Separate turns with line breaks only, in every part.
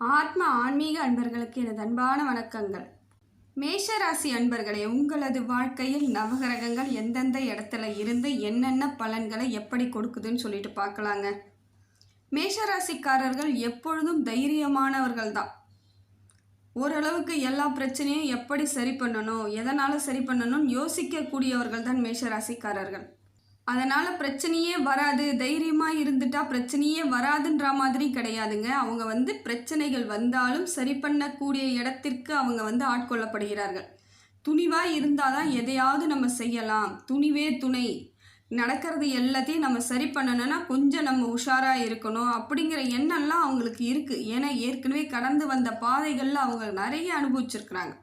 ஆத்ம ஆன்மீக அன்பர்களுக்கு எனது அன்பான வணக்கங்கள். மேஷராசி அன்பர்களே உங்களது வாழ்க்கையில் நவகிரகங்கள் எந்தெந்த இடத்துல இருந்து என்னென்ன பலன்களை எப்படி கொடுக்குதுன்னு சொல்லிட்டு பார்க்கலாங்க. மேஷராசிக்காரர்கள் எப்பொழுதும் தைரியமானவர்கள் தான் ஓரளவுக்கு எல்லா பிரச்சனையும் எப்படி சரி பண்ணணும் எதனால் சரி பண்ணணும்னு யோசிக்கக்கூடியவர்கள் தான் மேஷராசிக்காரர்கள். அதனால் பிரச்சனையே வராது. தைரியமாக இருந்துட்டா பிரச்சனையே வராதுன்ற மாதிரி கிடையாதுங்க. அவங்க வந்து பிரச்சனைகள் வந்தாலும் சரி பண்ணக்கூடிய இடத்திற்கு அவங்க வந்து ஆட்கொள்ளப்படுகிறார்கள். துணிவாக இருந்தால் தான் எதையாவது நம்ம செய்யலாம். துணிவே துணை. நடக்கிறது எல்லாத்தையும் நம்ம சரி பண்ணணும்னா கொஞ்சம் நம்ம உஷாராக இருக்கணும். அப்படிங்கிற எண்ணம்லாம் அவங்களுக்கு இருக்குது ஏன்னா ஏற்கனவே கடந்து வந்த பாதைகளில் அவங்க நிறைய அனுபவிச்சிருக்கிறாங்க.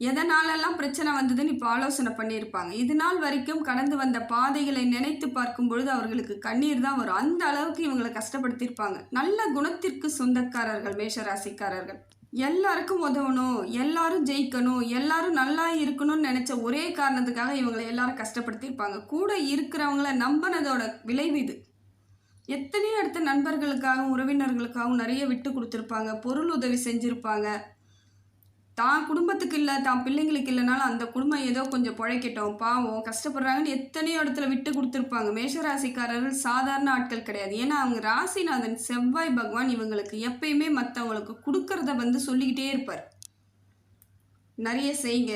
எதனாலெல்லாம் பிரச்சனை வந்ததுன்னு இப்போ ஆலோசனை பண்ணியிருப்பாங்க. இது நாள் வரைக்கும் கடந்து வந்த பாதைகளை நினைத்து பார்க்கும் பொழுது அவர்களுக்கு கண்ணீர் தான் வரும். அந்த அளவுக்கு இவங்களை கஷ்டப்படுத்தியிருப்பாங்க. நல்ல குணத்திற்கு சொந்தக்காரர்கள் மேஷராசிக்காரர்கள். எல்லாருக்கும் உதவணும் எல்லாரும் ஜெயிக்கணும் எல்லாரும் நல்லா இருக்கணும்னு நினச்ச ஒரே காரணத்துக்காக இவங்களை எல்லாரும் கஷ்டப்படுத்தியிருப்பாங்க. கூட இருக்கிறவங்கள நம்பினதோட விளைவு இது. எத்தனையோ இடத்த நண்பர்களுக்காகவும் உறவினர்களுக்காகவும் நிறைய விட்டு கொடுத்துருப்பாங்க. பொருள் உதவி செஞ்சுருப்பாங்க. தான் குடும்பத்துக்கு இல்லை தான் பிள்ளைங்களுக்கு இல்லைனாலும் அந்த குடும்பம் ஏதோ கொஞ்சம் பிழைக்கட்டும். பாவம் கஷ்டப்படுறாங்கன்னு எத்தனையோ இடத்துல விட்டு கொடுத்துருப்பாங்க. மேஷராசிக்காரர்கள் சாதாரண ஆட்கள் கிடையாது. ஏன்னா அவங்க ராசிநாதன் செவ்வாய் பகவான் இவங்களுக்கு எப்பயுமே மற்றவங்களுக்கு கொடுக்கறத வந்து சொல்லிக்கிட்டே இருப்பார். நிறைய செய்ங்க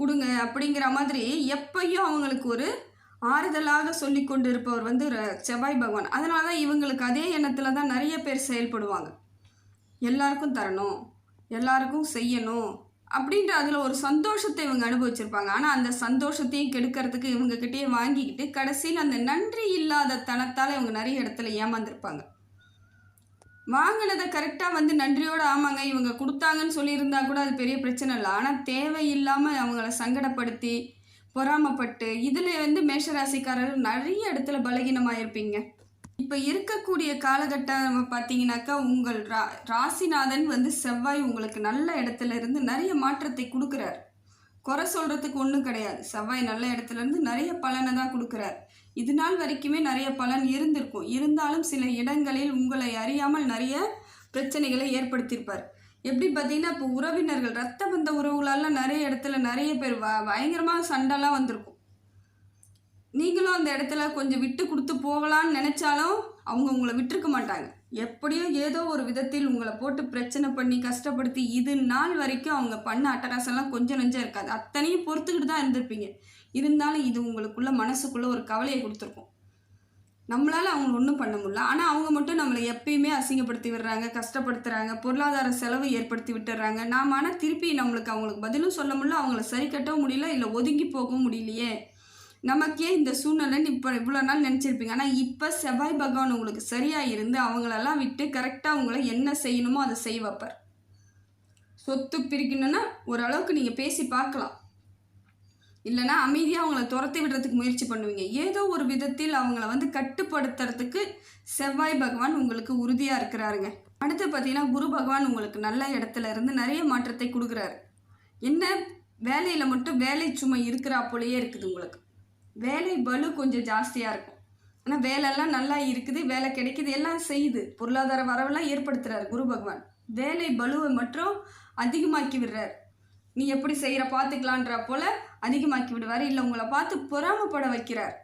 கொடுங்க அப்படிங்கிற மாதிரி எப்பயும் அவங்களுக்கு ஒரு ஆறுதலாக சொல்லி கொண்டு இருப்பவர் வந்து செவ்வாய் பகவான். அதனால தான் இவங்களுக்கு அதே எண்ணத்தில் தான் நிறைய பேர் செயல்படுவாங்க. எல்லாருக்கும் தரணும். எல்லாருக்கும் செய்யணும் அப்படின்ற அதில் ஒரு சந்தோஷத்தை இவங்க அனுபவிச்சிருப்பாங்க. ஆனால் அந்த சந்தோஷத்தையும் கெடுக்கிறதுக்கு இவங்ககிட்டயே வாங்கிக்கிட்டு கடைசியில் அந்த நன்றி இல்லாத தனத்தால் இவங்க நிறைய இடத்துல ஏமாந்துருப்பாங்க. வாங்கினதை கரெக்டாக வந்து நன்றியோடு ஆமாங்க இவங்க கொடுத்தாங்கன்னு சொல்லியிருந்தா கூட அது பெரிய பிரச்சனை இல்லை. ஆனால் தேவையில்லாமல் அவங்கள சங்கடப்படுத்தி பொறாமப்பட்டு இதில் வந்து மேஷராசிக்காரர்கள் நிறைய இடத்துல பலகீனமாக இருப்பீங்க இப்போ இருக்கக்கூடிய காலகட்டம் பார்த்தீங்கன்னாக்கா உங்கள் ரா ராசிநாதன் வந்து செவ்வாய் உங்களுக்கு நல்ல இடத்துல இருந்து நிறைய மாற்றத்தை கொடுக்குறார். குறை சொல்கிறதுக்கு ஒன்றும் கிடையாது. செவ்வாய் நல்ல இடத்துல இருந்து நிறைய பலனை தான் கொடுக்குறார். இது நாள் வரைக்குமே நிறைய பலன் இருந்திருக்கும். இருந்தாலும் சில இடங்களில் உங்களை அறியாமல் நிறைய பிரச்சனைகளை ஏற்படுத்தியிருப்பார். எப்படி பார்த்தீங்கன்னா இப்போ உறவினர்கள் ரத்த பந்த உறவுகளெல்லாம் நிறைய இடத்துல நிறைய பேர் பயங்கரமாக சண்டைலாம் வந்திருக்கும். நீங்களும் அந்த இடத்துல கொஞ்சம் விட்டு கொடுத்து போகலான்னு நினச்சாலும் அவங்க உங்களை விட்டுருக்க மாட்டாங்க. எப்படியோ ஏதோ ஒரு விதத்தில் உங்களை போட்டு பிரச்சனை பண்ணி கஷ்டப்படுத்தி இது நாள் வரைக்கும் அவங்க பண்ண அட்டகாசம்லாம் கொஞ்சம் நெஞ்சம் இருக்காது. அத்தனையும் பொறுத்துக்கிட்டு தான் இருந்திருப்பீங்க. இருந்தாலும் இது உங்களுக்குள்ள மனசுக்குள்ள ஒரு கவலையை கொடுத்துருக்கும். நம்மளால் அவங்க ஒன்றும் பண்ண முடியல. ஆனால் அவங்க மட்டும் நம்மளை எப்பயுமே அசிங்கப்படுத்தி விடுறாங்க கஷ்டப்படுத்துகிறாங்க பொருளாதார செலவு ஏற்படுத்தி விட்டுறாங்க. நாம ஆனால் திருப்பி நம்மளுக்கு அவங்களுக்கு பதிலும் சொல்ல முடியல அவங்கள சரி கட்டவும் முடியல இல்லை ஒதுங்கி போகவும் முடியலையே. நமக்கே இந்த சூழ்நிலைன்னு இப்போ இவ்வளோ நாள் நினச்சிருப்பீங்க. ஆனால் இப்போ செவ்வாய் பகவான் உங்களுக்கு சரியாக இருந்து அவங்களெல்லாம் விட்டு கரெக்டாக அவங்கள என்ன செய்யணுமோ அதை செய் வைப்பார். சொத்து பிரிக்கணும்னா ஓரளவுக்கு நீங்கள் பேசி பார்க்கலாம். இல்லைன்னா அமைதியாக அவங்கள துரத்தி விடுறதுக்கு முயற்சி பண்ணுவீங்க. ஏதோ ஒரு விதத்தில் அவங்கள வந்து கட்டுப்படுத்துறதுக்கு செவ்வாய் பகவான் உங்களுக்கு உறுதியாக இருக்கிறாருங்க. அடுத்து பார்த்தீங்கன்னா குரு பகவான் உங்களுக்கு நல்ல இடத்துல இருந்து நிறைய மாற்றத்தை கொடுக்குறாரு. என்ன? வேலையில் மட்டும் வேலை சுமை இருக்கிறா போலயே இருக்குது உங்களுக்கு. வேலை பளு கொஞ்சம் ஜாஸ்தியாக இருக்கும். ஆனால் வேலைலாம் நல்லா இருக்குது வேலை கிடைக்குது எல்லாம் செய்யுது. பொருளாதார வரவெல்லாம் ஏற்படுத்துறாரு குரு பகவான். வேலை பலுவை மட்டும் அதிகமாக்கி விடுறார். நீ எப்படி செய்கிற பார்த்துக்கலான்ற போல அதிகமாக்கி விடுவார். இல்லை உங்களை பார்த்து பொறாமப்பட வைக்கிறார்.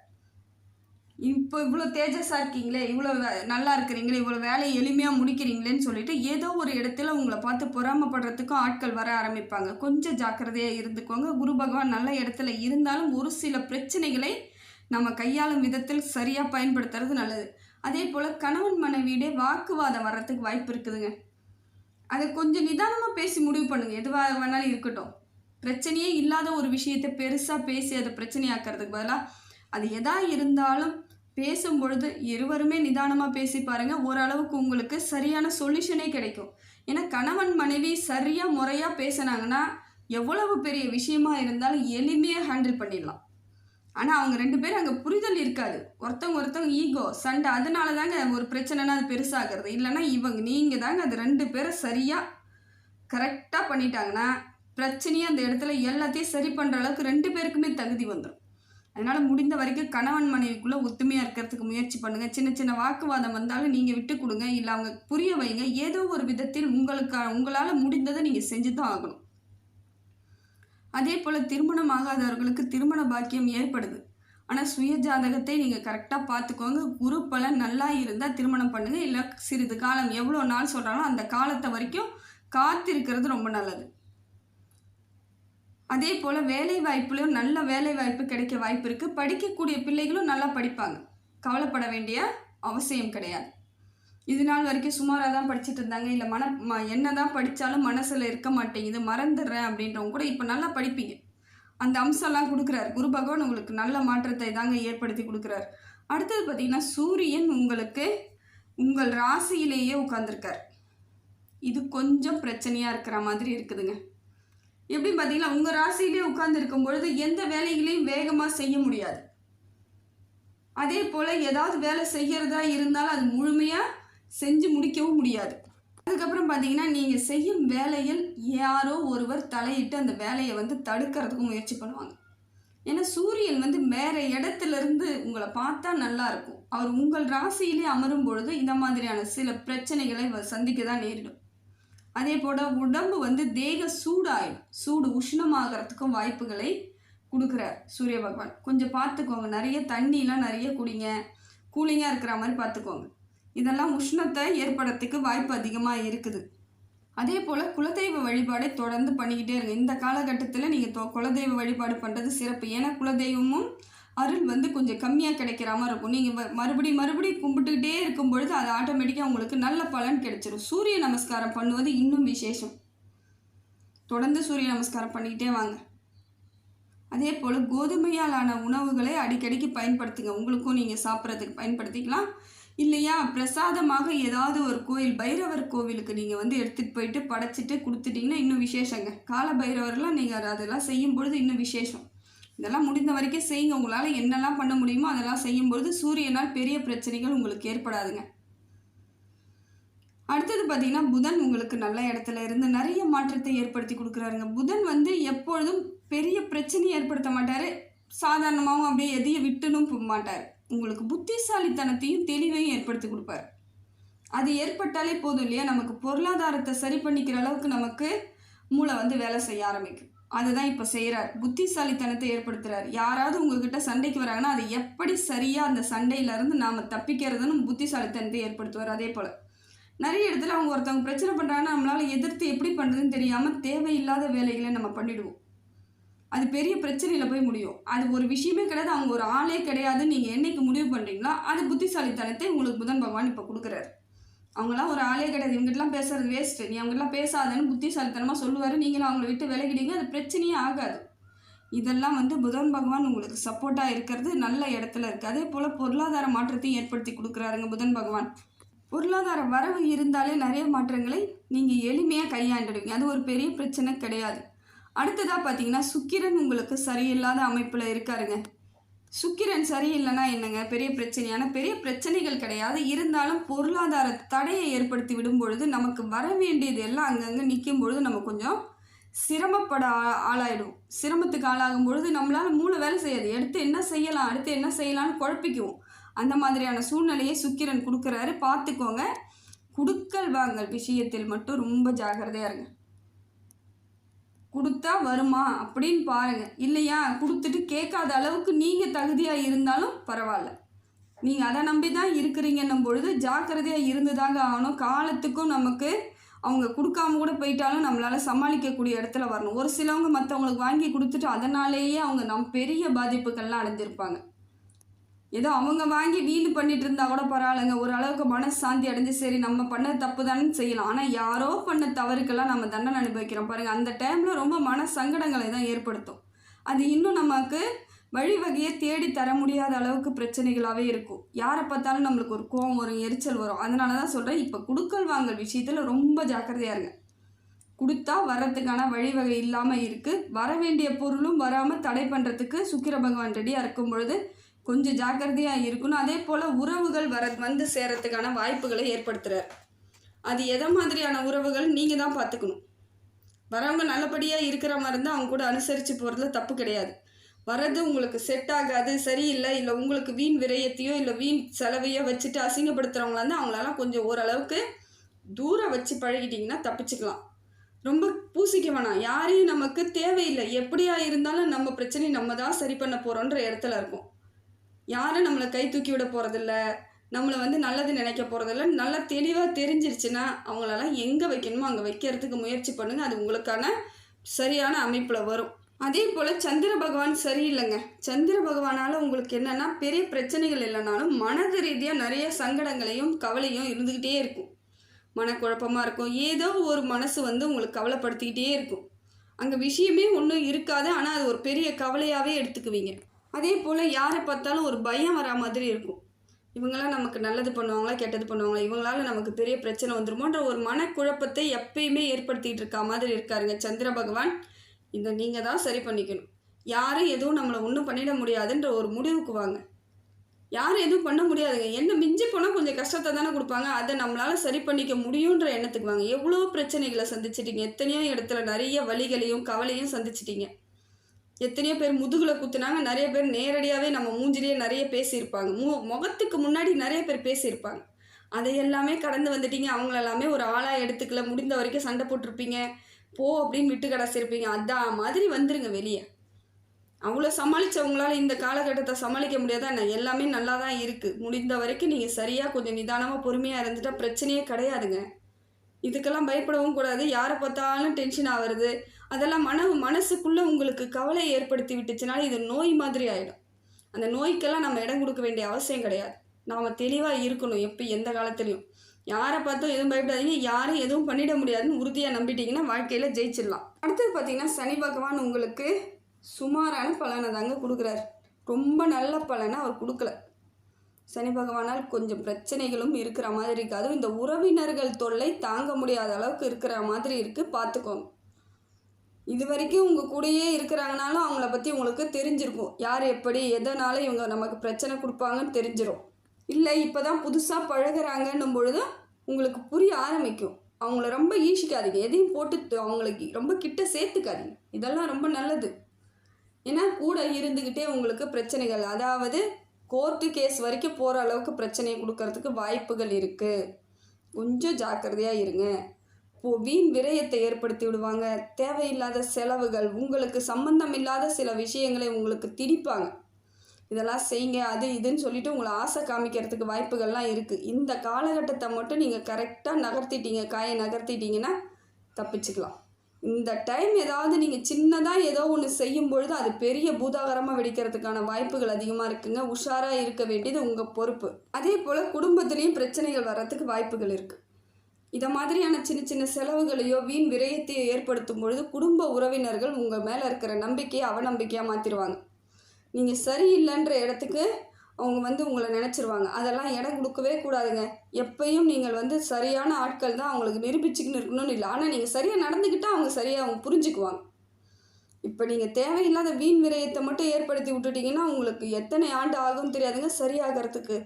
இப்போ இவ்வளோ தேஜஸாக இருக்கீங்களே இவ்வளோ வே- நல்லா இருக்கிறீங்களே இவ்வளோ வேலையை எளிமையாக முடிக்கிறீங்களேன்னு சொல்லிட்டு ஏதோ ஒரு இடத்துல உங்களை பார்த்து பொறாமப்படுறதுக்கும் ஆட்கள் வர ஆரம்பிப்பாங்க. கொஞ்சம் ஜாக்கிரதையாக இருந்துக்கோங்க. குரு பகவான் நல்ல இடத்துல இருந்தாலும் ஒரு சில பிரச்சனைகளை நம்ம கையாளும் விதத்தில் சரியாக பயன்படுத்துறது நல்லது. அதே போல் கணவன் மனைவியிடையே வாக்குவாதம் வர்றதுக்கு வாய்ப்பு இருக்குதுங்க. அதை கொஞ்சம் நிதானமாக பேசி முடிவு பண்ணுங்கள் எதுவாக வேணாலும் இருக்கட்டும். பிரச்சனையே இல்லாத ஒரு விஷயத்தை பெருசாக பேசி அதை பிரச்சனையாக்கிறதுக்கு பதிலாக அது எதா இருந்தாலும் பேசும் பொழுது இருவருமே நிதானமாக பேசி பாருங்கள் ஓரளவுக்கு உங்களுக்கு சரியான சொல்யூஷனே கிடைக்கும். ஏன்னா கணவன் மனைவி சரியாக முறையாக பேசுனாங்கன்னா எவ்வளவு பெரிய விஷயமா இருந்தாலும் எளிமையாக ஹேண்டில் பண்ணிடலாம். ஆனால் அவங்க ரெண்டு பேரும் அங்கே புரிதல் இருக்காது. ஒருத்தவங்க ஒருத்தவங்க ஈகோ சண்டை அதனால தாங்க ஒரு பிரச்சனைனா அது பெருசாகிறது. இல்லைன்னா இவங்க நீங்கள் தாங்க அது ரெண்டு பேரும் சரியாக கரெக்டாக பண்ணிட்டாங்கன்னா பிரச்சனையும் அந்த இடத்துல எல்லாத்தையும் சரி பண்ணுற அளவுக்கு ரெண்டு பேருக்குமே தகுதி வந்துடும் அதனால் முடிந்த வரைக்கும் கணவன் மனைவிக்குள்ளே ஒத்துமையாக இருக்கிறதுக்கு முயற்சி பண்ணுங்கள் சின்ன சின்ன வாக்குவாதம் வந்தாலும் நீங்கள் விட்டு கொடுங்க. இல்லை அவங்க புரிய வைங்க. ஏதோ ஒரு விதத்தில் உங்களுக்கு உங்களால் முடிந்ததை நீங்கள் செஞ்சு தான் ஆகணும். அதே போல் திருமணம் ஆகாதவர்களுக்கு திருமண பாக்கியம் ஏற்படுது. ஆனால் சுய ஜாதகத்தை நீங்கள் கரெக்டாக பார்த்துக்கோங்க. குரு பலன் நல்லா இருந்தால் திருமணம் பண்ணுங்கள் இல்லை சிறிது காலம் எவ்வளோ நாள் சொல்கிறாங்களோ அந்த காலத்தை வரைக்கும் காத்திருக்கிறது ரொம்ப நல்லது. அதே போல் வேலை வாய்ப்புலையும் நல்ல வேலை வாய்ப்பு கிடைக்க வாய்ப்பு இருக்குது படிக்கக்கூடிய பிள்ளைகளும் நல்லா படிப்பாங்க. கவலைப்பட வேண்டிய அவசியம் கிடையாது. இது நாள் வரைக்கும் சுமாராக தான் படிச்சுட்டு இருந்தாங்க. இல்லை மன ம என்ன தான் படித்தாலும் மனசில் இருக்க மாட்டேங்குது. மறந்துடுறேன் அப்படின்றவங்க கூட இப்போ நல்லா படிப்பீங்க. அந்த அம்சம்லாம் கொடுக்குறாரு. குரு பகவான் உங்களுக்கு நல்ல மாற்றத்தை தாங்க ஏற்படுத்தி கொடுக்குறாரு. அடுத்தது பார்த்தீங்கன்னா சூரியன் உங்களுக்கு உங்கள் ராசியிலேயே உட்காந்துருக்கார் இது கொஞ்சம் பிரச்சனையாக இருக்கிற மாதிரி இருக்குதுங்க. எப்படி பார்த்தீங்கன்னா உங்கள் ராசியிலே உட்கார்ந்து இருக்கும் பொழுது எந்த வேலைகளையும் வேகமாக செய்ய முடியாது. அதே போல் ஏதாவது வேலை செய்கிறதா இருந்தாலும் அது முழுமையாக செஞ்சு முடிக்கவும் முடியாது. அதுக்கப்புறம் பார்த்தீங்கன்னா நீங்கள் செய்யும் வேலையில் யாரோ ஒருவர் தலையிட்டு அந்த வேலையை வந்து தடுக்கிறதுக்கு முயற்சி பண்ணுவாங்க. ஏன்னா சூரியன் வந்து வேறு இடத்துல இருந்து உங்களை பார்த்தா நல்லா இருக்கும். அவர் உங்கள் ராசியிலே அமரும் பொழுது இந்த மாதிரியான சில பிரச்சனைகளை சந்திக்க தான் நேரிடும். அதே போல் உடம்பு வந்து தேக சூடாயிடும். சூடு உஷ்ணமாகறதுக்கும் வாய்ப்புகளை கொடுக்குறார் சூரிய பகவான். கொஞ்சம் பார்த்துக்கோங்க நிறைய தண்ணிலாம் நிறைய குடிங்க. கூலிங்காக இருக்கிற மாதிரி பார்த்துக்கோங்க இதெல்லாம் உஷ்ணத்தை ஏற்படுறதுக்கு வாய்ப்பு அதிகமாக இருக்குது. அதே போல் குலதெய்வ வழிபாடை தொடர்ந்து பண்ணிக்கிட்டே இருங்க. இந்த காலகட்டத்தில் நீங்கள் குலதெய்வ வழிபாடு பண்ணுறது சிறப்பு. ஏன்னா குலதெய்வமும் அருள் வந்து கொஞ்சம் கம்மியாக கிடைக்கிற மாதிரி இருக்கும். நீங்கள் மறுபடி மறுபடி கும்பிட்டுக்கிட்டே இருக்கும் பொழுது அது ஆட்டோமேட்டிக்காக உங்களுக்கு நல்ல பலன் கிடைச்சிரும். சூரிய நமஸ்காரம் பண்ணுவது இன்னும் விசேஷம். தொடர்ந்து சூரிய நமஸ்காரம் பண்ணிக்கிட்டே வாங்க. அதே போல் கோதுமையாலான உணவுகளை அடிக்கடிக்கு பயன்படுத்துங்க. உங்களுக்கும் நீங்கள் சாப்பிட்றதுக்கு பயன்படுத்திக்கலாம். இல்லையா? பிரசாதமாக ஏதாவது ஒரு கோயில் பைரவர் கோவிலுக்கு நீங்கள் வந்து எடுத்துகிட்டு போயிட்டு படைச்சிட்டு கொடுத்துட்டிங்கன்னா இன்னும் விசேஷங்க. கால பைரவர்லாம் நீங்கள் அதெல்லாம் செய்யும் பொழுது இன்னும் விசேஷம். இதெல்லாம் முடிந்த வரைக்கும் செய்யுங்க. உங்களால் என்னெல்லாம் பண்ண முடியுமோ அதெல்லாம் செய்யும்பொழுது சூரியனால் பெரிய பிரச்சனைகள் உங்களுக்கு ஏற்படாதுங்க. அடுத்தது பார்த்தீங்கன்னா புதன் உங்களுக்கு நல்ல இடத்துல இருந்து நிறைய மாற்றத்தை ஏற்படுத்தி கொடுக்குறாருங்க. புதன் வந்து எப்பொழுதும் பெரிய பிரச்சனையை ஏற்படுத்த மாட்டார். சாதாரணமாகவும் அப்படியே எதையும் விட்டுனும் போக மாட்டார். உங்களுக்கு புத்திசாலித்தனத்தையும் தெளிவையும் ஏற்படுத்தி கொடுப்பார். அது ஏற்பட்டாலே போதும் இல்லையா? நமக்கு பொருளாதாரத்தை சரி பண்ணிக்கிற அளவுக்கு நமக்கு மூளை வந்து வேலை செய்ய ஆரம்பிக்கும். அதுதான் இப்போ செய்கிறார் புத்திசாலித்தனத்தை ஏற்படுத்துறார். யாராவது உங்ககிட்ட சண்டைக்கு வராங்கன்னா அது எப்படி சரியாக அந்த சண்டையிலேருந்து நாம் தப்பிக்கிறதுன்னு புத்திசாலித்தனத்தை ஏற்படுத்துவார். அதே போல் நிறைய இடத்துல அவங்க ஒருத்தவங்க பிரச்சனை பண்ணுறாங்கன்னா நம்மளால் எதிர்த்து எப்படி பண்ணுறதுன்னு தெரியாமல் தேவையில்லாத வேலைகளை நம்ம பண்ணிவிடுவோம் அது பெரிய பிரச்சனையில் போய் முடியும். அது ஒரு விஷயமே கிடையாது. அவங்க ஒரு ஆளே கிடையாது நீங்கள் என்னைக்கு முடிவு பண்ணுறீங்களோ அது புத்திசாலித்தனத்தை உங்களுக்கு புதன் பகவான் இப்போ கொடுக்குறாரு. அவங்களாம் ஒரு ஆளே கிடையாது. இவங்ககிட்டலாம் பேசுறது வேஸ்ட்டு நீ அவங்ககிட்டலாம் பேசாதன்னு புத்திசாலித்தனமாக சொல்லுவார். நீங்களும் அவங்கள விட்டு விலகிடுங்க அது பிரச்சனையே ஆகாது. இதெல்லாம் வந்து புதன் பகவான் உங்களுக்கு சப்போர்ட்டாக இருக்கிறது நல்ல இடத்துல இருக்குது அதே போல் பொருளாதார மாற்றத்தையும் ஏற்படுத்தி கொடுக்குறாருங்க புதன் பகவான். பொருளாதார வரவு இருந்தாலே நிறைய மாற்றங்களை நீங்கள் எளிமையாக கையாண்டுடுவீங்க. அது ஒரு பெரிய பிரச்சனை கிடையாது. அடுத்ததாக பார்த்தீங்கன்னா சுக்கிரன் உங்களுக்கு சரியில்லாத அமைப்பில் இருக்காருங்க. சுக்கிரன் சரியில்லைன்னா என்னங்க? பெரிய பிரச்சனையான பெரிய பிரச்சனைகள் கிடையாது. இருந்தாலும் பொருளாதார தடையை ஏற்படுத்தி விடும் பொழுது நமக்கு வர வேண்டியது எல்லாம் அங்கங்கே நிற்கும் பொழுது நம்ம கொஞ்சம் சிரமப்பட ஆ- ஆளாயிடும் சிரமத்துக்கு ஆளாகும் பொழுது நம்மளால் மூளை வேலை செய்யாது. எடுத்து என்ன செய்யலாம்? அடுத்து என்ன செய்யலாம்னு குழப்பிக்குவோம். அந்த மாதிரியான சூழ்நிலையை சுக்கிரன் கொடுக்குறாரு. பார்த்துக்கோங்க. குடுக்கல் வாங்கல் விஷயத்தில் மட்டும் ரொம்ப ஜாகிரதையாக இருங்க. கொடுத்தா வருமா அப்படின்னு பாருங்க. இல்லையா? கொடுத்துட்டு கேட்காத அளவுக்கு நீங்கள் தகுதியாக இருந்தாலும் பரவாயில்ல. நீங்கள் அதை நம்பி தான் இருக்கிறீங்கன்னும் பொழுது ஜாக்கிரதையாக இருந்துதாங்க ஆகணும். காலத்துக்கும் நமக்கு அவங்க கொடுக்காம கூட போயிட்டாலும் நம்மளால் சமாளிக்கக்கூடிய இடத்துல வரணும். ஒரு சிலவங்க மற்றவங்களுக்கு வாங்கி கொடுத்துட்டு அதனாலேயே அவங்க நம் பெரிய பாதிப்புகள்லாம் அடைஞ்சிருப்பாங்க. ஏதோ அவங்க வாங்கி வீணு பண்ணிட்டு இருந்தா கூட பரவாயில்லைங்க. ஓரளவுக்கு மனசாந்தி அடைஞ்சு சரி நம்ம பண்ண தப்பு தானே செய்யலாம். ஆனால் யாரோ பண்ண தவறுக்கெல்லாம் நம்ம தண்டனை அனுபவிக்கிறோம். பாருங்கள் அந்த டைமில் ரொம்ப மன சங்கடங்களை தான் ஏற்படுத்தும். அது இன்னும் நமக்கு வழிவகையை தேடி தர முடியாத அளவுக்கு பிரச்சனைகளாகவே இருக்கும். யாரை பார்த்தாலும் நம்மளுக்கு ஒரு கோவம் வரும் எரிச்சல் வரும். அதனால தான் சொல்கிறேன் இப்போ குடுக்கல் வாங்கல் விஷயத்தில் ரொம்ப ஜாக்கிரதையாக இருங்க. கொடுத்தா வர்றதுக்கான வழிவகை இல்லாமல் இருக்குது வர வேண்டிய பொருளும் வராமல் தடை பண்ணுறதுக்கு சுக்கிர பகவான் ரெடியாக இருக்கும் பொழுது கொஞ்சம் ஜாக்கிரதையாக இருக்கணும். அதே போல் உறவுகள் வர வந்து சேரத்துக்கான வாய்ப்புகளை ஏற்படுத்துகிறார் அது எதை மாதிரியான உறவுகள்? நீங்கள் தான் பார்த்துக்கணும். வரவங்க நல்லபடியாக இருக்கிற மாதிரி இருந்தால் அவங்க கூட அனுசரித்து போகிறதுல தப்பு கிடையாது. வர்றது உங்களுக்கு செட் ஆகாது சரியில்லை இல்லை உங்களுக்கு வீண் விரயத்தையோ இல்லை வீண் செலவையோ வச்சுட்டு அசிங்கப்படுத்துகிறவங்களா இருந்தால் அவங்களெல்லாம் கொஞ்சம் ஓரளவுக்கு தூரம் வச்சு பழகிட்டிங்கன்னா தப்பிச்சுக்கலாம். ரொம்ப பூசிக்க வேணாம். யாரையும் நமக்கு தேவையில்லை. எப்படியா இருந்தாலும் நம்ம பிரச்சனையை நம்ம தான் சரி பண்ண போகிறோன்ற இடத்துல இருக்கும். யாரும் நம்மளை கை தூக்கி விட போகிறதில்ல நம்மளை வந்து நல்லது நினைக்க போகிறதில்ல நல்லா தெளிவாக தெரிஞ்சிருச்சுன்னா அவங்களெல்லாம் எங்கே வைக்கணுமோ அங்கே வைக்கிறதுக்கு முயற்சி பண்ணுங்கள் அது உங்களுக்கான சரியான அமைப்பில் வரும். அதே போல் சந்திர பகவான் சரியில்லைங்க. சந்திர பகவானால் உங்களுக்கு என்னென்னா பெரிய பிரச்சனைகள் இல்லைனாலும் மனது ரீதியாக நிறைய சங்கடங்களையும் கவலையும் இருந்துக்கிட்டே இருக்கும். மனக்குழப்பமாக இருக்கும். ஏதோ ஒரு மனசு வந்து உங்களுக்கு கவலைப்படுத்திக்கிட்டே இருக்கும். அங்கே விஷயமே ஒன்றும் இருக்காது. ஆனால் அது ஒரு பெரிய கவலையாகவே எடுத்துக்குவீங்க. அதே போல் யாரை பார்த்தாலும் ஒரு பயம் வரா மாதிரி இருக்கும். இவங்களாம் நமக்கு நல்லது பண்ணுவாங்களா கெட்டது பண்ணுவாங்களா? இவங்களால நமக்கு பெரிய பிரச்சனை வந்துருமோன்ற ஒரு மனக்குழப்பத்தை எப்பயுமே ஏற்படுத்திகிட்டு இருக்கா மாதிரி இருக்காருங்க சந்திர பகவான். இதை நீங்கள் தான் சரி பண்ணிக்கணும். யாரும் எதுவும் நம்மளை ஒன்றும் பண்ணிட முடியாதுன்ற ஒரு முடிவுக்கு வாங்க. யாரும் எதுவும் பண்ண முடியாதுங்க. என்ன மிஞ்சி போனால் கொஞ்சம் கஷ்டத்தை தானே கொடுப்பாங்க. அதை நம்மளால் சரி பண்ணிக்க முடியுன்ற எண்ணத்துக்கு வாங்க. எவ்வளோ பிரச்சனைகளை சந்திச்சிட்டீங்க. எத்தனையோ இடத்துல நிறைய வழிகளையும் கவலையும் சந்திச்சிட்டீங்க. எத்தனையோ பேர் முதுகில் குத்துனாங்க நிறைய பேர் நேரடியாகவே நம்ம மூஞ்சிலேயே நிறைய பேசியிருப்பாங்க. மு முகத்துக்கு முன்னாடி நிறைய பேர் பேசியிருப்பாங்க. அதை எல்லாமே கடந்து வந்துட்டீங்க. அவங்களெல்லாமே ஒரு ஆளாக எடுத்துக்கல. முடிந்த வரைக்கும் சண்டை போட்டிருப்பீங்க. போ அப்படின்னு விட்டு கடைசிருப்பீங்க அதான் மாதிரி வந்துருங்க வெளியே. அவ்வளோ சமாளித்தவங்களால இந்த காலகட்டத்தை சமாளிக்க முடியாதா? என்ன எல்லாமே நல்லா தான் இருக்குது முடிந்த வரைக்கும் நீங்கள் சரியாக கொஞ்சம் நிதானமாக பொறுமையாக இருந்துட்டால் பிரச்சனையே கிடையாதுங்க. இதுக்கெல்லாம் பயப்படவும் கூடாது. யாரை பார்த்தாலும் டென்ஷன் ஆகிறது அதெல்லாம் மன மனசுக்குள்ளே உங்களுக்கு கவலை ஏற்படுத்தி விட்டுச்சுனால இது நோய் மாதிரி ஆகிடும் அந்த நோய்க்கெல்லாம் நம்ம இடம் கொடுக்க வேண்டிய அவசியம் கிடையாது. நாம் தெளிவாக இருக்கணும் எப்போ எந்த காலத்துலேயும். யாரை பார்த்தும் எதுவும் பயப்படாதீங்க. யாரும் எதுவும் பண்ணிட முடியாதுன்னு உறுதியாக நம்பிட்டீங்கன்னா வாழ்க்கையில் ஜெயிச்சிடலாம். அடுத்தது பார்த்தீங்கன்னா சனி பகவான் உங்களுக்கு சுமாரான பலனை தாங்க கொடுக்குறாரு. ரொம்ப நல்ல பலனை அவர் கொடுக்கல. சனி பகவானால் கொஞ்சம் பிரச்சனைகளும் இருக்கிற மாதிரி இருக்குது அதுவும் இந்த உறவினர்கள் தொல்லை தாங்க முடியாத அளவுக்கு இருக்கிற மாதிரி இருக்குது பார்த்துக்கோங்க இது வரைக்கும் உங்கள் கூடயே இருக்கிறாங்கனாலும் அவங்கள பற்றி உங்களுக்கு தெரிஞ்சிருக்கும். யார் எப்படி எதனால இவங்க நமக்கு பிரச்சனை கொடுப்பாங்கன்னு தெரிஞ்சிடும் இல்லை இப்போ தான் புதுசாக பழகுறாங்கன்னும் பொழுது உங்களுக்கு புரிய ஆரம்பிக்கும். அவங்கள ரொம்ப ஈஷிக்காதீங்க எதையும் போட்டு அவங்களுக்கு ரொம்ப கிட்ட சேர்த்துக்காதீங்க. இதெல்லாம் ரொம்ப நல்லது. ஏன்னா கூட இருந்துக்கிட்டே உங்களுக்கு பிரச்சனைகள் அதாவது கோர்ட்டு கேஸ் வரைக்கும் போகிற அளவுக்கு பிரச்சனையை கொடுக்கறதுக்கு வாய்ப்புகள் இருக்குது கொஞ்சம் ஜாக்கிரதையாக இருங்க. வீண் விரயத்தை ஏற்படுத்தி விடுவாங்க. தேவையில்லாத செலவுகள் உங்களுக்கு சம்பந்தம் இல்லாத சில விஷயங்களை உங்களுக்கு திணிப்பாங்க. இதெல்லாம் செய்யுங்க அது இதுன்னு சொல்லிட்டு உங்களை ஆசை காமிக்கிறதுக்கு வாய்ப்புகள்லாம் இருக்குது இந்த காலகட்டத்தை மட்டும் நீங்கள் கரெக்டாக நகர்த்திட்டீங்க காயை நகர்த்திட்டீங்கன்னா தப்பிச்சுக்கலாம். இந்த டைம் ஏதாவது நீங்கள் சின்னதாக ஏதோ ஒன்று செய்யும் பொழுது அது பெரிய பூதாகரமாக வெடிக்கிறதுக்கான வாய்ப்புகள் அதிகமாக இருக்குங்க. உஷாராக இருக்க வேண்டியது உங்கள் பொறுப்பு. அதே போல் குடும்பத்துலேயும் பிரச்சனைகள் வர்றதுக்கு வாய்ப்புகள் இருக்குது இதை மாதிரியான சின்ன சின்ன செலவுகளையோ வீண் விரயத்தையோ ஏற்படுத்தும் பொழுது குடும்ப உறவினர்கள் உங்கள் மேலே இருக்கிற நம்பிக்கையை அவநம்பிக்கையாக மாற்றிடுவாங்க நீங்கள் சரியில்லைன்ற இடத்துக்கு அவங்க வந்து உங்களை நினச்சிருவாங்க. அதெல்லாம் இடம் கொடுக்கவே கூடாதுங்க. எப்பயும் நீங்கள் வந்து சரியான ஆட்கள் தான் அவங்களுக்கு நிரூபிச்சுக்கின்னு இருக்கணும்னு இல்லை. ஆனால் நீங்கள் சரியாக நடந்துக்கிட்டால் அவங்க சரியாக அவங்க புரிஞ்சுக்குவாங்க. இப்போ நீங்கள் தேவையில்லாத வீண் விரயத்தை மட்டும் ஏற்படுத்தி விட்டுட்டீங்கன்னா உங்களுக்கு எத்தனை ஆண்டு ஆகும் தெரியாதுங்க. சரியாகிறதுக்கு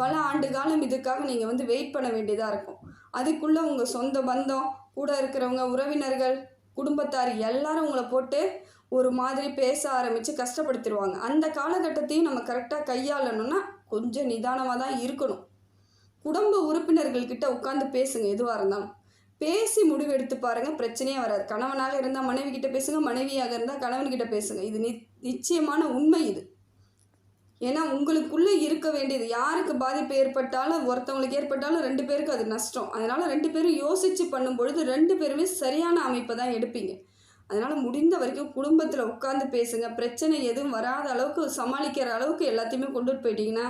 பல ஆண்டு காலம் இதுக்காக நீங்கள் வந்து வெயிட் பண்ண வேண்டியதாக இருக்கும். அதுக்குள்ளே உங்கள் சொந்த பந்தம் கூட இருக்கிறவங்க உறவினர்கள் குடும்பத்தார் எல்லாரும் உங்களை போட்டு ஒரு மாதிரி பேச ஆரம்பித்து கஷ்டப்படுத்திடுவாங்க அந்த காலகட்டத்தையும் நம்ம கரெக்டாக கையாளணும்னா கொஞ்சம் நிதானமாக தான் இருக்கணும். குடும்ப உறுப்பினர்கள்கிட்ட உட்காந்து பேசுங்க எதுவாக இருந்தாலும். பேசி முடிவு எடுத்து பாருங்கள் பிரச்சனையே வராது. கணவனாக இருந்தால் மனைவி கிட்ட பேசுங்க மனைவியாக இருந்தால் கணவன்கிட்ட பேசுங்க. இது நி நிச்சயமான உண்மை இது. ஏன்னா உங்களுக்குள்ளே இருக்க வேண்டியது. யாருக்கு பாதிப்பு ஏற்பட்டாலும் ஒருத்தவங்களுக்கு ஏற்பட்டாலும் ரெண்டு பேருக்கு அது நஷ்டம். அதனால் ரெண்டு பேரும் யோசித்து பண்ணும்பொழுது ரெண்டு பேருமே சரியான அமைப்பை தான் எடுப்பீங்க. அதனால் முடிந்த வரைக்கும் குடும்பத்தில் உட்காந்து பேசுங்க. பிரச்சனை எதுவும் வராத அளவுக்கு சமாளிக்கிற அளவுக்கு எல்லாத்தையுமே கொண்டுட்டு போயிட்டீங்கன்னா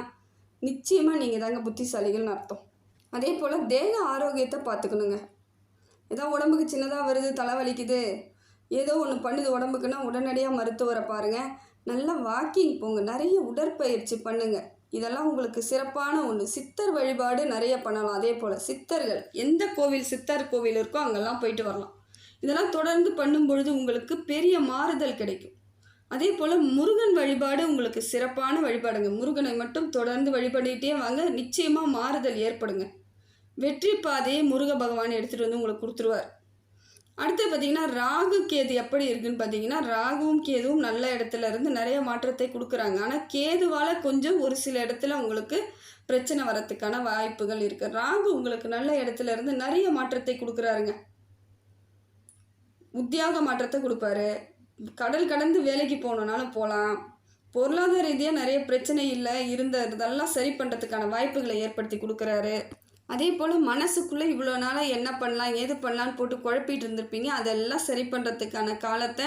நிச்சயமாக நீங்கள் தாங்க புத்திசாலிகள்னு அர்த்தம். அதே போல் தேக ஆரோக்கியத்தை பார்த்துக்கணுங்க. ஏதோ உடம்புக்கு சின்னதாக வருது தலைவலிக்குது ஏதோ ஒன்று பண்ணுது உடம்புக்குன்னா உடனடியாக மருத்துவரை பாருங்கள் நல்லா வாக்கிங் போங்க. நிறைய உடற்பயிற்சி பண்ணுங்க. இதெல்லாம் உங்களுக்கு சிறப்பான ஒன்று சித்தர் வழிபாடு நிறைய பண்ணலாம். அதே போல் சித்தர்கள் எந்த கோவில் சித்தர் கோவில் இருக்கோ அங்கெல்லாம் போயிட்டு வரலாம். இதெல்லாம் தொடர்ந்து பண்ணும் பொழுது உங்களுக்கு பெரிய மாறுதல் கிடைக்கும். அதே போல் முருகன் வழிபாடு உங்களுக்கு சிறப்பான வழிபாடுங்க. முருகனை மட்டும் தொடர்ந்து வழிபடிட்டே வாங்க. நிச்சயமாக மாறுதல் ஏற்படுங்க. வெற்றி பாதையை முருக பகவான் எடுத்துகிட்டு வந்து உங்களுக்கு கொடுத்துருவார். அடுத்து பார்த்தீங்கன்னா ராகு கேது எப்படி இருக்குன்னு பார்த்தீங்கன்னா ராகுவும் கேதுவும் நல்ல இடத்துல இருந்து நிறைய மாற்றத்தை கொடுக்குறாங்க. ஆனால் கேதுவால் கொஞ்சம் ஒரு சில இடத்துல உங்களுக்கு பிரச்சனை வரத்துக்கான வாய்ப்புகள் இருக்குது ராகு உங்களுக்கு நல்ல இடத்துல இருந்து நிறைய மாற்றத்தை கொடுக்குறாருங்க. உத்தியோக மாற்றத்தை கொடுப்பாரு. கடல் கடந்து வேலைக்கு போகணுன்னாலும் போகலாம் பொருளாதார ரீதியாக நிறைய பிரச்சனை இல்லை இருந்த இதெல்லாம் சரி பண்ணுறதுக்கான வாய்ப்புகளை ஏற்படுத்தி கொடுக்குறாரு. அதே போல் மனசுக்குள்ளே இவ்வளோ நாளாக என்ன பண்ணலாம் ஏது பண்ணலான்னு போட்டு குழப்பிட்டு இருந்திருப்பீங்க. அதெல்லாம் சரி பண்ணுறதுக்கான காலத்தை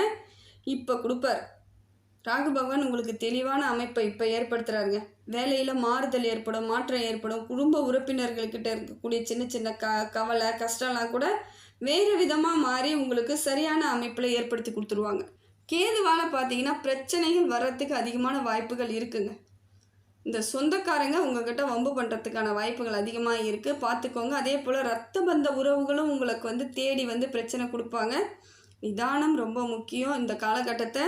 இப்போ கொடுப்பார். ராகு பகவான் உங்களுக்கு தெளிவான அமைப்பை இப்போ ஏற்படுத்துகிறாருங்க வேலையில் மாறுதல் ஏற்படும் மாற்றம் ஏற்படும். குடும்ப உறுப்பினர்கள்கிட்ட இருக்கக்கூடிய சின்ன சின்ன க கவலை கஷ்டம்லாம் கூட வேறு விதமாக மாறி உங்களுக்கு சரியான அமைப்பில் ஏற்படுத்தி கொடுத்துருவாங்க. கேதுவால் பார்த்தீங்கன்னா பிரச்சனைகள் வர்றதுக்கு அதிகமான வாய்ப்புகள் இருக்குங்க. இந்த சொந்தக்காரங்க உங்ககிட்ட வம்பு பண்ணுறதுக்கான வாய்ப்புகள் அதிகமாக இருக்குது பார்த்துக்கோங்க அதே போல் ரத்த பந்த உறவுகளும் உங்களுக்கு வந்து தேடி வந்து பிரச்சனை கொடுப்பாங்க. நிதானம் ரொம்ப முக்கியம் இந்த காலகட்டத்தை.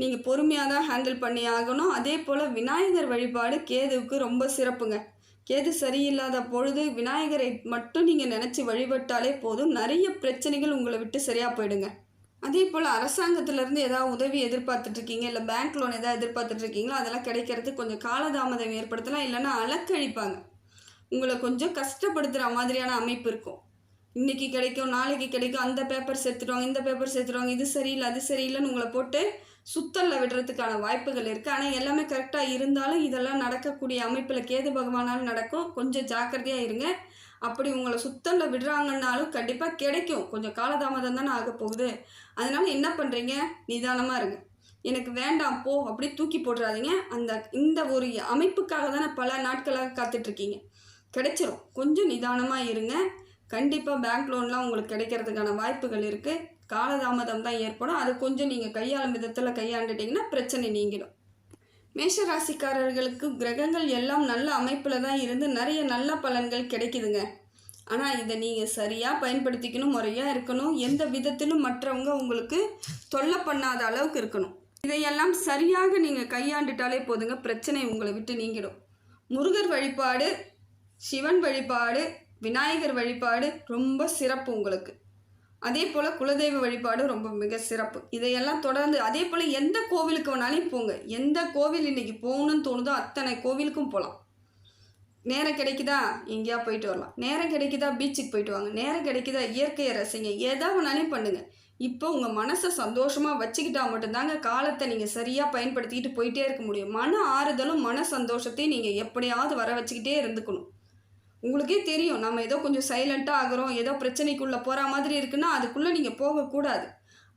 நீங்கள் பொறுமையாக தான் ஹேண்டில் பண்ணி ஆகணும். அதே போல் விநாயகர் வழிபாடு கேதுவுக்கு ரொம்ப சிறப்புங்க. கேது சரியில்லாத பொழுது விநாயகரை மட்டும் நீங்கள் நினச்சி வழிபட்டாலே போதும். நிறைய பிரச்சனைகள் உங்களை விட்டு சரியாக போயிடுங்க. அதே போல் அரசாங்கத்திலேருந்து ஏதாவது உதவி எதிர்பார்த்துட்ருக்கீங்க இல்லை பேங்க் லோன் எதாவது எதிர்பார்த்துட்ருக்கீங்களோ அதெல்லாம் கிடைக்கிறதுக்கு கொஞ்சம் காலதாமதம் ஏற்படுத்தலாம். இல்லைன்னா அலக்கழிப்பாங்க. உங்களை கொஞ்சம் கஷ்டப்படுத்துகிற மாதிரியான அமைப்பு இருக்கும். இன்றைக்கி கிடைக்கும் நாளைக்கு கிடைக்கும். அந்த பேப்பர் சேர்த்துடுவாங்க இந்த பேப்பர் சேர்த்துடுவாங்க. இது சரியில்லை அது சரியில்லைன்னு உங்களை போட்டு சுத்தலில் விடுறதுக்கான வாய்ப்புகள் இருக்குது ஆனால் எல்லாமே கரெக்டாக இருந்தாலும் இதெல்லாம் நடக்கக்கூடிய அமைப்பில் கேது பகவானாலும் நடக்கும். கொஞ்சம் ஜாக்கிரதையாக இருங்க. அப்படி உங்களை சுத்தலில் விடுறாங்கன்னாலும் கண்டிப்பாக கிடைக்கும். கொஞ்சம் காலதாமதம் தானே ஆக போகுது. அதனால் என்ன பண்ணுறீங்க நிதானமாக இருங்க. எனக்கு வேண்டாம் போ அப்படி தூக்கி போட்டுறாதீங்க. அந்த இந்த ஒரு அமைப்புக்காக தானே பல நாட்களாக காத்துட்ருக்கீங்க. கிடைச்சிரும். கொஞ்சம் நிதானமாக இருங்க. கண்டிப்பாக பேங்க் லோன்லாம் உங்களுக்கு கிடைக்கிறதுக்கான வாய்ப்புகள் இருக்குது காலதாமதம் தான் ஏற்படும். அது கொஞ்சம் நீங்கள் கையாளும் விதத்தில் கையாண்டுட்டிங்கன்னா பிரச்சனை நீங்கிடும். மேஷராசிக்காரர்களுக்கு கிரகங்கள் எல்லாம் நல்ல அமைப்பில் தான் இருந்து நிறைய நல்ல பலன்கள் கிடைக்குதுங்க. ஆனால் இதை நீங்கள் சரியாக பயன்படுத்திக்கணும் முறையாக இருக்கணும். எந்த விதத்திலும் மற்றவங்க உங்களுக்கு தொல்லை பண்ணாத அளவுக்கு இருக்கணும். இதையெல்லாம் சரியாக நீங்கள் கையாண்டுட்டாலே போதுங்க பிரச்சனை உங்களை விட்டு நீங்கிடும். முருகர் வழிபாடு சிவன் வழிபாடு விநாயகர் வழிபாடு ரொம்ப சிறப்பு உங்களுக்கு. அதே போல் குலதெய்வ வழிபாடு ரொம்ப மிக சிறப்பு. இதையெல்லாம் தொடர்ந்து அதே போல் எந்த கோவிலுக்கு வேணாலும் போங்க. எந்த கோவில் இன்றைக்கி போகணும்னு தோணுதோ அத்தனை கோவிலுக்கும் போகலாம் நேரம் கிடைக்குதா? எங்கேயா போயிட்டு வரலாம். நேரம் கிடைக்குதா? பீச்சுக்கு போயிட்டு வாங்க. நேரம் கிடைக்குதா? இயற்கையை ரசிங்க. எதா வேணாலும் பண்ணுங்கள் இப்போ உங்கள் மனசை சந்தோஷமாக வச்சுக்கிட்டா மட்டும்தாங்க காலத்தை நீங்கள் சரியாக பயன்படுத்திக்கிட்டு போயிட்டே இருக்க முடியும். மன ஆறுதலும் மன சந்தோஷத்தையும் நீங்கள் எப்படியாவது வர வச்சுக்கிட்டே இருந்துக்கணும். உங்களுக்கே தெரியும். நம்ம ஏதோ கொஞ்சம் சைலண்ட்டாக ஆகிறோம். ஏதோ பிரச்சனைக்குள்ளே போகிற மாதிரி இருக்குன்னா அதுக்குள்ளே நீங்கள் போகக்கூடாது.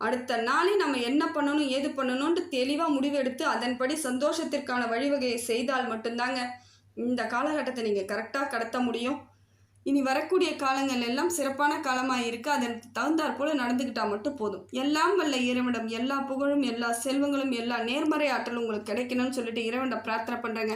அடுத்த நாளே நம்ம என்ன பண்ணணும் ஏது பண்ணணும்ன்ட்டு தெளிவாக முடிவெடுத்து அதன்படி சந்தோஷத்திற்கான வழிவகையை செய்தால் மட்டும்தாங்க இந்த காலகட்டத்தை நீங்கள் கரெக்டாக கடத்த முடியும். இனி வரக்கூடிய காலங்கள் எல்லாம் சிறப்பான காலமாக இருக்குது அதன் தகுந்தாற் போல் நடந்துக்கிட்டால் மட்டும் போதும். எல்லாம் வல்ல இறைவனிடம் எல்லா புகழும் எல்லா செல்வங்களும் எல்லா நேர்மறை ஆற்றலும் உங்களுக்கு கிடைக்கணும்னு சொல்லிட்டு இறைவனிடம் பிரார்த்தனை பண்ணுறேங்க